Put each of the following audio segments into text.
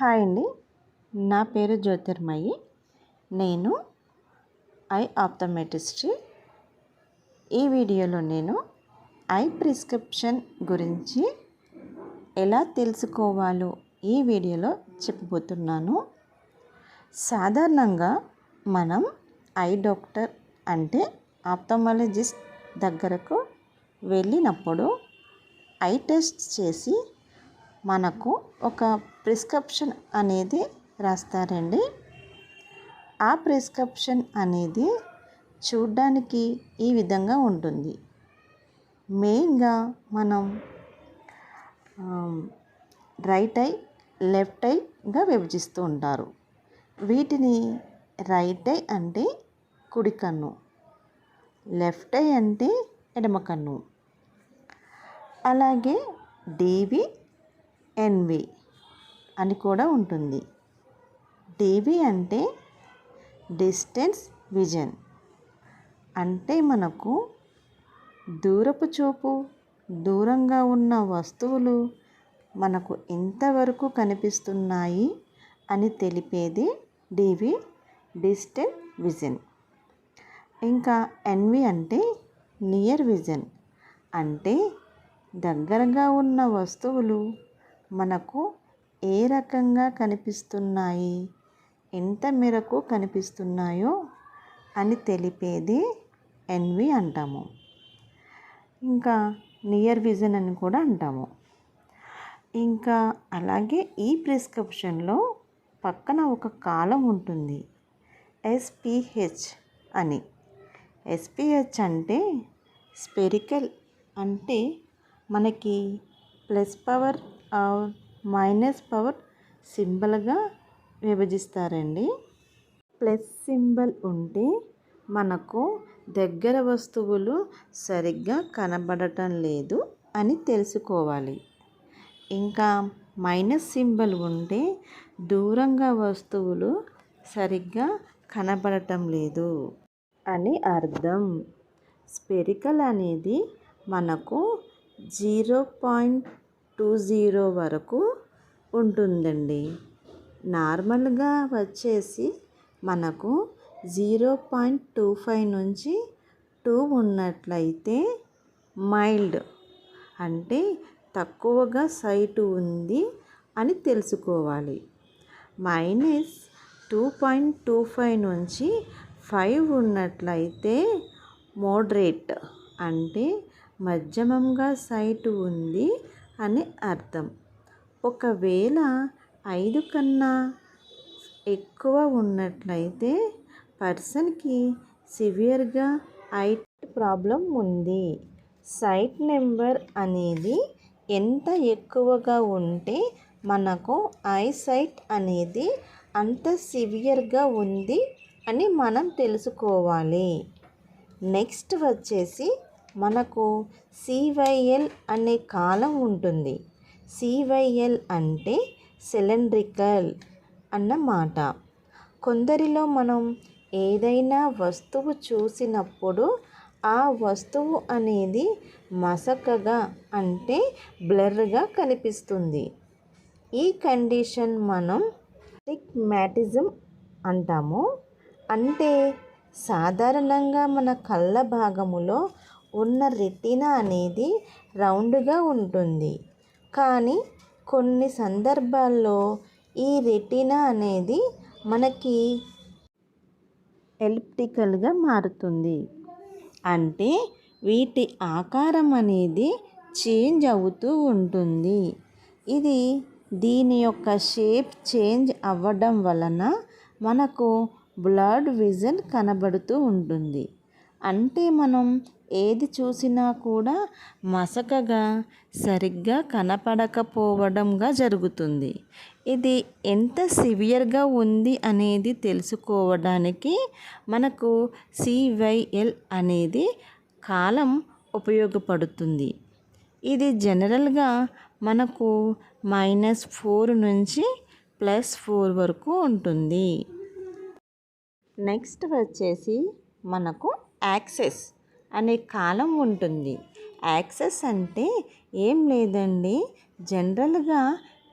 Hi అండి. నా పేరు జ్యోతిర్మయి. నేను ఐ ఆప్థమెటిస్ట్రీ. ఈ వీడియోలో నేను ఐ ప్రిస్క్రిప్షన్ గురించి ఎలా తెలుసుకోవాలో ఈ వీడియోలో చెప్పబోతున్నాను. సాధారణంగా మనం ఐ డాక్టర్ అంటే ఆప్థమాలజిస్ట్ దగ్గరకు వెళ్ళినప్పుడు ఐ టెస్ట్ చేసి మనకు ఒక ప్రిస్క్రిప్షన్ అనేది రాస్తారండి. ఆ ప్రిస్క్రిప్షన్ అనేది చూడ్డానికి ఈ విధంగా ఉంటుంది. మెయిన్గా మనం రైట్ ఐ లెఫ్ట్ ఐగా విభజిస్తూ ఉంటారు. వీటిని రైట్ ఐ అంటే కుడి కన్ను లెఫ్ట్ ఐ అంటే ఎడమ కన్ను. అలాగే డివి ఎన్వి అని కూడా ఉంటుంది. డివి అంటే డిస్టెన్స్ విజన్ అంటే మనకు దూరపు చూపు దూరంగా ఉన్న వస్తువులు మనకు ఎంతవరకు కనిపిస్తున్నాయి అని తెలిపేది డివి డిస్టెన్స్ విజన్ ఇంకా ఎన్వి అంటే నియర్ విజన్ అంటే దగ్గరగా ఉన్న వస్తువులు మనకు ఏ రకంగా కనిపిస్తున్నాయి? ఎంత మేరకు కనిపిస్తున్నాయో అని తెలిపేది ఎన్వి అంటాము. ఇంకా నియర్ విజన్ అని కూడా అంటాము. ఇంకా అలాగే ఈ ప్రిస్క్రిప్షన్లో పక్కన ఒక కాలం ఉంటుంది. ఎస్పిహెచ్ అని. ఎస్పిహెచ్ అంటే స్పెరికల్ అంటే మనకి ప్లస్ పవర్ మైనస్ పవర్ సింబల్గా విభజిస్తారండి. ప్లస్ సింబల్ ఉంటే మనకు దగ్గర వస్తువులు సరిగ్గా కనబడటం లేదు అని తెలుసుకోవాలి. ఇంకా మైనస్ సింబల్ ఉంటే దూరంగా వస్తువులు సరిగ్గా కనబడటం లేదు అని అర్థం. స్పెరికల్ అనేది మనకు జీరో పాయింట్ టూ జీరో వరకు ఉంటుందండి. నార్మల్గా వచ్చేసి మనకు జీరో పాయింట్ టూ ఫైవ్ నుంచి టూ ఉన్నట్లయితే మైల్డ్ అంటే తక్కువగా సైటు ఉంది అని తెలుసుకోవాలి. Minus two point two five నుంచి ఫైవ్ ఉన్నట్లయితే మోడరేట్ అంటే మధ్యమంగా సైటు ఉంది అని అర్థం. ఒకవేళ ఐదు కన్నా ఎక్కువ ఉన్నట్లయితే పర్సన్కి సివియర్గా ఐట్ ప్రాబ్లం ఉంది. సైట్ నెంబర్ అనేది ఎంత ఎక్కువగా ఉంటే మనకు ఐ సైట్ అనేది అంత సివియర్గా ఉంది అని మనం తెలుసుకోవాలి. నెక్స్ట్ వచ్చేసి మనకు సివైఎల్ అనే కాలం ఉంటుంది. సివైఎల్ అంటే సిలిండ్రికల్ అన్నమాట. కొందరిలో మనం ఏదైనా వస్తువు చూసినప్పుడు ఆ వస్తువు అనేది మసకగా అంటే బ్లర్గా కనిపిస్తుంది. ఈ కండిషన్ మనం మ్యాటిజం అంటాము. అంటే సాధారణంగా మన కళ్ళ భాగములో ఉన్న రెటీనా అనేది రౌండ్గా ఉంటుంది. కానీ కొన్ని సందర్భాల్లో ఈ రెటీనా అనేది మనకి ఎలిప్టికల్గా మారుతుంది. అంటే వీటి ఆకారం అనేది చేంజ్ అవుతూ ఉంటుంది. ఇది దీని యొక్క షేప్ చేంజ్ అవ్వడం వలన మనకు బ్లడ్ విజన్ కనబడుతూ ఉంటుంది. అంటే మనం ఏది చూసినా కూడా మసకగా సరిగ్గా కనపడకపోవడంగా జరుగుతుంది. ఇది ఎంత సివియర్గా ఉంది అనేది తెలుసుకోవడానికి మనకు సివైఎల్ అనేది కాలం ఉపయోగపడుతుంది. ఇది జనరల్గా మనకు మైనస్ ఫోర్ నుంచి ప్లస్ ఫోర్ వరకు ఉంటుంది. నెక్స్ట్ వచ్చేసి మనకు యాక్సెస్. అనే కాలం ఉంటుంది. యాక్సెస్ అంటే ఏం లేదండి. జనరల్గా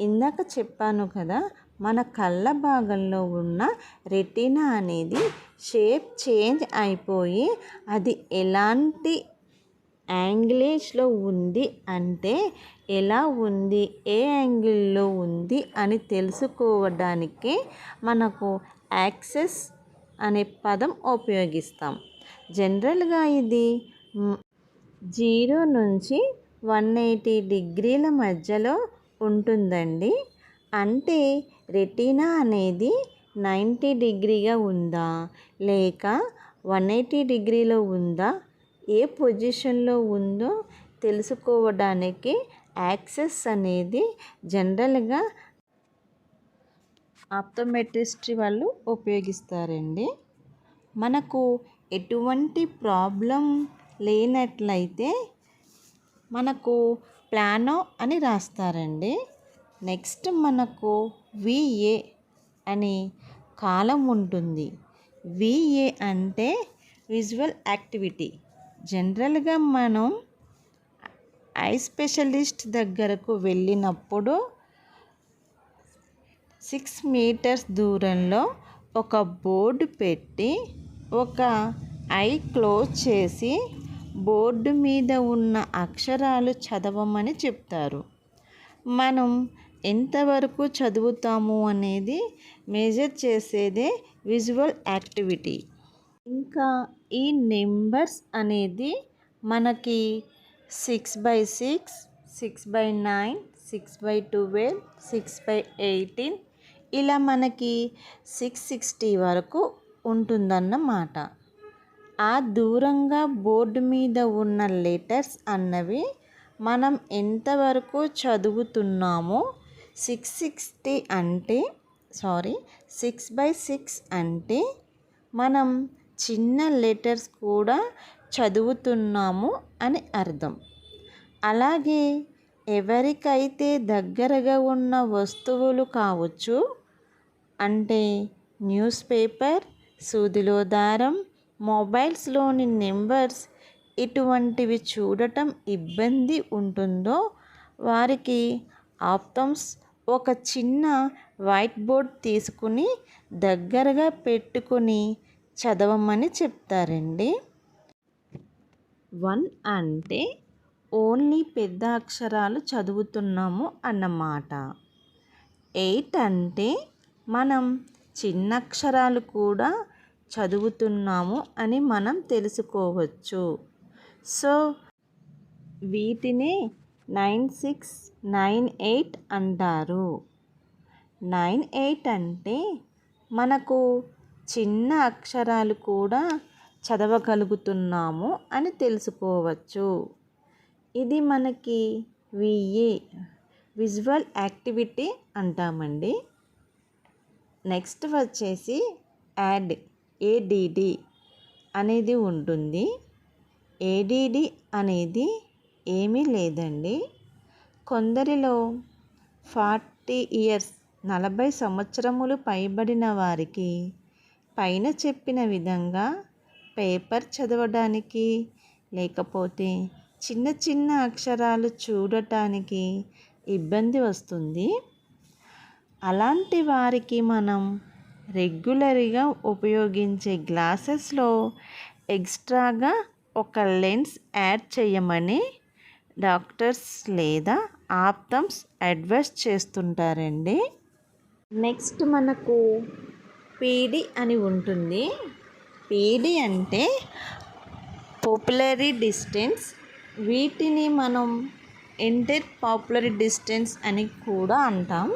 ఇందాక చెప్పాను కదా మన కళ్ళ భాగంలో ఉన్న రెటీనా అనేది షేప్ చేంజ్ అయిపోయి అది ఎలాంటి యాంగిలేజ్లో ఉంది అంటే ఎలా ఉంది ఏ యాంగిల్లో ఉంది అని తెలుసుకోవడానికి మనకు యాక్సెస్ అనే పదం ఉపయోగిస్తాం. జనరల్గా ఇది జీరో నుంచి వన్ ఎయిటీ డిగ్రీల మధ్యలో ఉంటుందండి. అంటే రెటీనా అనేది నైంటీ డిగ్రీగా ఉందా? లేక వన్ ఎయిటీ డిగ్రీలో ఉందా? ఏ పొజిషన్లో ఉందో తెలుసుకోవడానికి యాక్సెస్ అనేది జనరల్గా ఆప్టోమెట్రిస్ట్రీ వాళ్ళు ఉపయోగిస్తారండి. మనకు ఎటువంటి ప్రాబ్లం లేనట్లయితే మనకు ప్లానో అని రాస్తారండి. నెక్స్ట్ మనకు విఏ అని కాలం ఉంటుంది. విఏ అంటే విజువల్ యాక్టివిటీ. జనరల్గా మనం ఐ స్పెషలిస్ట్ దగ్గరకు వెళ్ళినప్పుడు సిక్స్ మీటర్స్ దూరంలో ఒక బోర్డు పెట్టి ఒక ఐ క్లోజ్ చేసి బోర్డు మీద ఉన్న అక్షరాలు చదవమని చెప్తారు. మనం ఎంతవరకు చదువుతాము అనేది మేజర్ చేసేదే విజువల్ యాక్టివిటీ. ఇంకా ఈ నెంబర్స్ అనేది మనకి six by six six by nine six by twelve six by eighteen ఇలా మనకి సిక్స్ సిక్స్టీ వరకు ఉంటుందన్నమాట. ఆ దూరంగా బోర్డు మీద ఉన్న లెటర్స్ అన్నవి మనం ఎంతవరకు చదువుతున్నామో సిక్స్ సిక్స్టీ అంటే సారీ సిక్స్ బై సిక్స్ అంటే మనం చిన్న లెటర్స్ కూడా చదువుతున్నాము అని అర్థం. అలాగే ఎవరికైతే దగ్గరగా ఉన్న వస్తువులు కావచ్చు అంటే న్యూస్ పేపర్ సూదిలో దారం మొబైల్స్లోని నెంబర్స్ ఇటువంటివి చూడటం ఇబ్బంది ఉంటుందో? వారికి ఆప్తమ్స్ ఒక చిన్న వైట్ బోర్డ్ తీసుకుని దగ్గరగా పెట్టుకొని చదవమని చెప్తారండి. వన్ అంటే ఓన్లీ పెద్ద అక్షరాలు చదువుతున్నాము అన్నమాట. ఎయిట్ అంటే మనం చిన్న అక్షరాలు కూడా చదువుతున్నాము అని మనం తెలుసుకోవచ్చు. సో వీటిని నైన్ సిక్స్ నైన్ ఎయిట్ అంటారు. నైన్ ఎయిట్ అంటే మనకు చిన్న అక్షరాలు కూడా చదవగలుగుతున్నాము అని తెలుసుకోవచ్చు. ఇది మనకి విఏ విజువల్ యాక్టివిటీ అంటామండి. నెక్స్ట్ వచ్చేసి యాడ్ ఏడిడి అనేది ఉంటుంది. ఏడిడి అనేది ఏమీ లేదండి. కొందరిలో ఫార్టీ ఇయర్స్ నలభై సంవత్సరములు పైబడిన వారికి పైన చెప్పిన విధంగా పేపర్ చదవడానికి లేకపోతే చిన్న చిన్న అక్షరాలు చూడటానికి ఇబ్బంది వస్తుంది. అలాంటి వారికి మనం రెగ్యులర్గా ఉపయోగించే గ్లాసెస్లో ఎక్స్ట్రాగా ఒక లెన్స్ యాడ్ చేయమని డాక్టర్స్ లేదా ఆప్తమ్స్ అడ్వైస్ చేస్తుంటారండి. నెక్స్ట్ మనకు పీడి అని ఉంటుంది. పీడి అంటే పాపులరీ డిస్టెన్స్. వీటిని మనం ఇంటర్ పాపులరీ డిస్టెన్స్ అని కూడా అంటాం.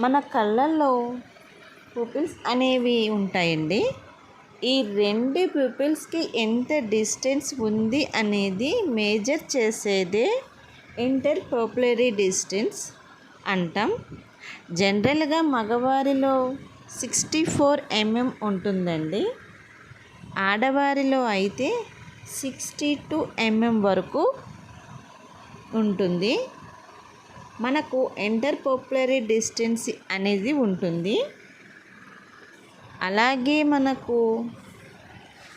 మన కళ్ళల్లో పుపిల్స్ అనేవి ఉంటాయండి. ఈ రెండు పీపుల్స్కి ఎంత డిస్టెన్స్ ఉంది అనేది మేజర్ చేసేదే ఇంటర్ పాపులరీ డిస్టెన్స్ అంటాం జనరల్గా మగవారిలో సిక్స్టీ ఫోర్ ఎంఎం ఉంటుందండి. ఆడవారిలో అయితే సిక్స్టీ టూ ఎంఎం వరకు ఉంటుంది. మనకు ఎంటర్ పాపులరీ డిస్టెన్స్ అనేది ఉంటుంది. అలాగే మనకు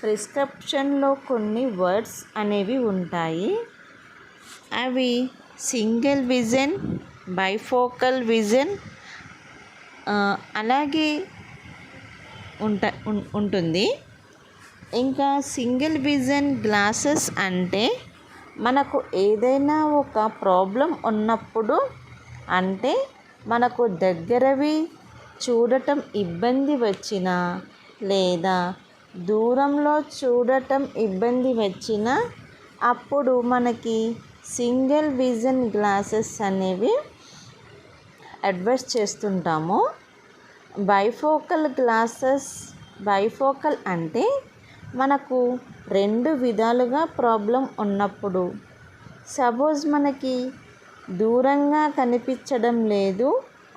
ప్రిస్క్రిప్షన్లో కొన్ని వర్డ్స్ అనేవి ఉంటాయి. అవి సింగిల్ విజన్ బైఫోకల్ విజన్ అలాగే ఉంట ఉం- ఉంటుంది. ఇంకా సింగిల్ విజన్ గ్లాసెస్ అంటే మనకు ఏదైనా ఒక ప్రాబ్లం ఉన్నప్పుడు అంటే మనకు దగ్గరవి చూడటం ఇబ్బంది వచ్చినా లేదా దూరంలో చూడటం ఇబ్బంది వచ్చినా అప్పుడు మనకి సింగిల్ విజన్ గ్లాసెస్ అనేవి అడ్వైస్ చేస్తుంటాము. బైఫోకల్ గ్లాసెస్ బైఫోకల్ అంటే మనకు రెండు విధాలుగా ప్రాబ్లం ఉన్నప్పుడు సపోజ్ మనకి దూరంగా కనిపించడం లేదు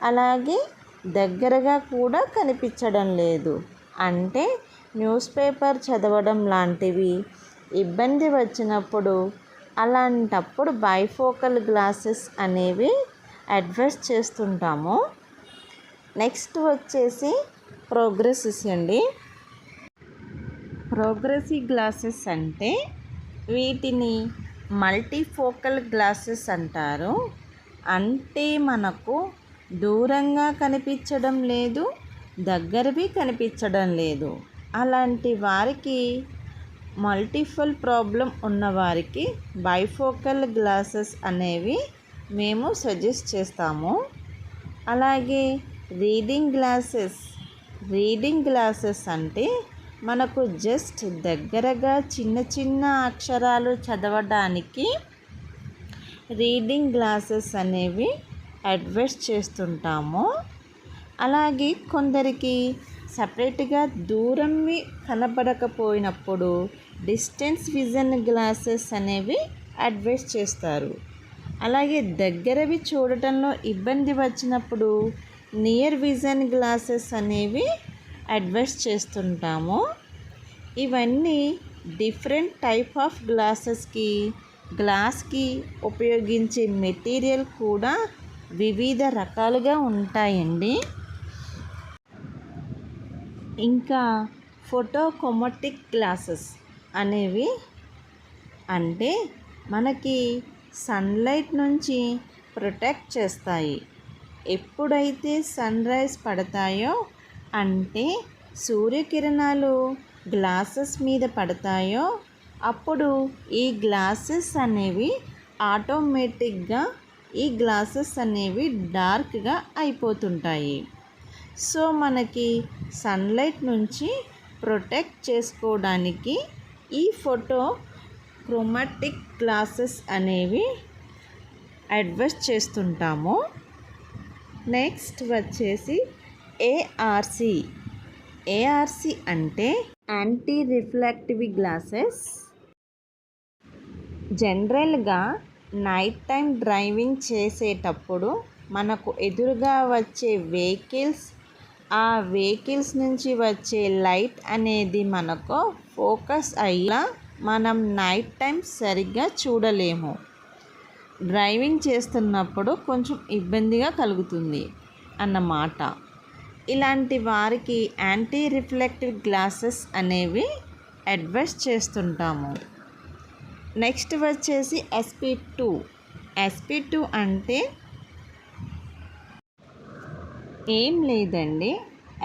అలాగే దగ్గరగా కూడా కనిపించడం లేదు. అంటే న్యూస్ పేపర్ చదవడం లాంటివి ఇబ్బంది వచ్చినప్పుడు అలాంటప్పుడు బైఫోకల్ గ్లాసెస్ అనేవి అడ్వైస్ చేస్తుంటాము. నెక్స్ట్ వచ్చేసి ప్రోగ్రెసెస్ అండి. ప్రోగ్రెసివ్ గ్లాసెస్ అంటే వీటిని మల్టీఫోకల్ గ్లాసెస్ అంటారు. అంటే మనకు దూరంగా కనిపించడం లేదు దగ్గరవి కనిపించడం లేదు. అలాంటి వారికి మల్టిఫుల్ ప్రాబ్లం ఉన్నవారికి బైఫోకల్ గ్లాసెస్ అనేవి మేము సజెస్ట్ చేస్తాము. అలాగే రీడింగ్ గ్లాసెస్ రీడింగ్ గ్లాసెస్ అంటే మనకు జస్ట్ దగ్గరగా చిన్న చిన్న అక్షరాలు చదవడానికి రీడింగ్ గ్లాసెస్ అనేవి అడ్వైస్ చేస్తుంటాము. అలాగే కొందరికి సపరేట్గా దూరంవి కనబడకపోయినప్పుడు డిస్టెన్స్ విజన్ గ్లాసెస్ అనేవి అడ్వైస్ చేస్తారు. అలాగే దగ్గరవి చూడటంలో ఇబ్బంది వచ్చినప్పుడు నియర్ విజన్ గ్లాసెస్ అనేవి అడ్వైస్ చేస్తుంటాము. ఇవన్నీ డిఫరెంట్ టైప్ ఆఫ్ గ్లాసెస్కి గ్లాస్కి ఉపయోగించే మెటీరియల్ కూడా వివిధ రకాలుగా ఉంటాయండి. ఇంకా ఫోటోకొమటిక్ గ్లాసెస్ అనేవి అంటే మనకి సన్లైట్ నుంచి ప్రొటెక్ట్ చేస్తాయి. ఎప్పుడైతే సన్ రైజ్ పడతాయో అంటే సూర్యకిరణాలు గ్లాసెస్ మీద పడతాయో అప్పుడు ఈ గ్లాసెస్ అనేవి ఆటోమేటిక్గా ఈ గ్లాసెస్ అనేవి డార్క్గా అయిపోతుంటాయి. సో మనకి సన్లైట్ నుంచి ప్రొటెక్ట్ చేసుకోవడానికి ఈ ఫోటో క్రోమాటిక్ గ్లాసెస్ అనేవి అడ్వైస్ చేస్తుంటాము. నెక్స్ట్ వచ్చేసి ఏఆర్సి ఏఆర్సి అంటే యాంటీ రిఫ్లెక్టివ్ గ్లాసెస్ జనరల్గా నైట్ టైం డ్రైవింగ్ చేసేటప్పుడు మనకు ఎదురుగా వచ్చే వెహికల్స్ ఆ వెహికల్స్ నుంచి వచ్చే లైట్ అనేది మనకు ఫోకస్ అయ్యేలా మనం నైట్ టైం సరిగ్గా చూడలేము. డ్రైవింగ్ చేస్తున్నప్పుడు కొంచెం ఇబ్బందిగా కలుగుతుంది అన్నమాట. ఇలాంటి వారికి యాంటీ రిఫ్లెక్టివ్ గ్లాసెస్ అనేవి అడ్వైస్ చేస్తుంటాము. నెక్స్ట్ వచ్చేసి ఎస్పీ టూ ఎస్పీ టూ అంటే ఏం లేదండి.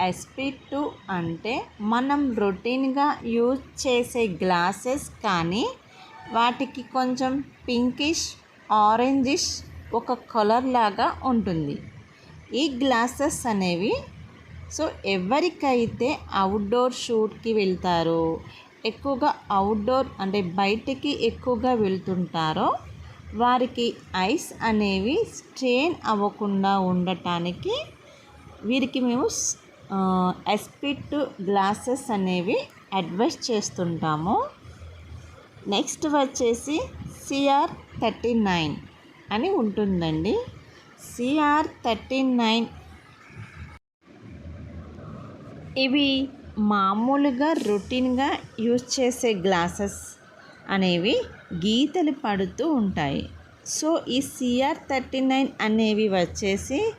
ఎస్పీ టూ అంటే మనం రొటీన్గా యూజ్ చేసే గ్లాసెస్ కానీ వాటికి కొంచెం పింకిష్ ఆరెంజిష్ ఒక కలర్ లాగా ఉంటుంది. ఈ గ్లాసెస్ అనేవి సో ఎవరికైతే అవుట్డోర్ షూట్కి వెళ్తారో ఎక్కువగా అవుట్డోర్ అంటే బయటికి ఎక్కువగా వెళ్తుంటారో వారికి ఐస్ అనేవి స్ట్రెయిన్ అవ్వకుండా ఉండటానికి వీరికి మేము ఎస్పిట్ గ్లాసెస్ అనేవి అడ్వైస్ చేస్తుంటాము. నెక్స్ట్ వచ్చేసి సిఆర్ థర్టీ నైన్ అని ఉంటుందండి. సిఆర్ థర్టీ నైన్ ఇవి మామూలుగా రొటీన్గా యూజ్ చేసే గ్లాసెస్ అనేవి గీతలు పడుతూ ఉంటాయి. సో ఈ సిఆర్ థర్టీ నైన్ అనేవి వచ్చేసి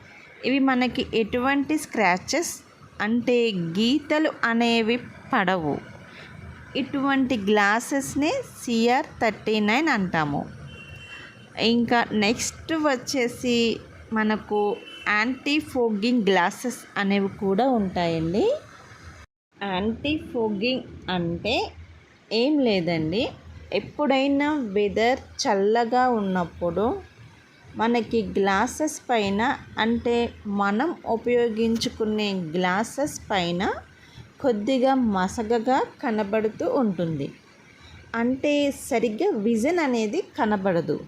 ఇవి మనకి ఎటువంటి స్క్రాచెస్ అంటే గీతలు అనేవి పడవు. ఇటువంటి గ్లాసెస్ని సిఆర్ థర్టీ నైన్ అంటాము. ఇంకా నెక్స్ట్ వచ్చేసి మనకు యాంటీ ఫోగింగ్ గ్లాసెస్ అనేవి కూడా ఉంటాయండి. యాంటీ ఫోగింగ్ అంటే ఏం లేదండి. ఎప్పుడైనా వెదర్ చల్లగా ఉన్నప్పుడు మనకి గ్లాసెస్ పైన అంటే మనం ఉపయోగించుకునే గ్లాసెస్ పైన కొద్దిగా మసగగా కనబడుతూ ఉంటుంది. అంటే సరిగ్గా విజన్ అనేది కనబడదు.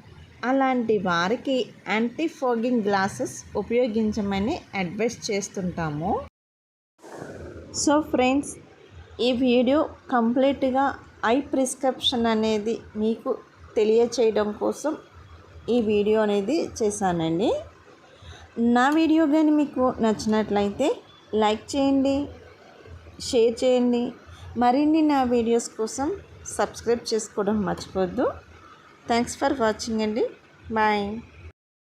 అలాంటి వారికి యాంటీ ఫోగింగ్ గ్లాసెస్ ఉపయోగించమని అడ్వైస్ చేస్తుంటాము. సో ఫ్రెండ్స్ ఈ వీడియో కంప్లీట్గా ఐ ప్రిస్క్రిప్షన్ అనేది మీకు తెలియచేయడం కోసం ఈ వీడియో అనేది చేశానండి. నా వీడియో కానీ మీకు నచ్చినట్లయితే లైక్ చేయండి షేర్ చేయండి. మరిన్ని నా వీడియోస్ కోసం సబ్స్క్రైబ్ చేసుకోవడం మర్చిపోద్దు థ్యాంక్స్ ఫర్ వాచింగ్ అండి. బాయ్.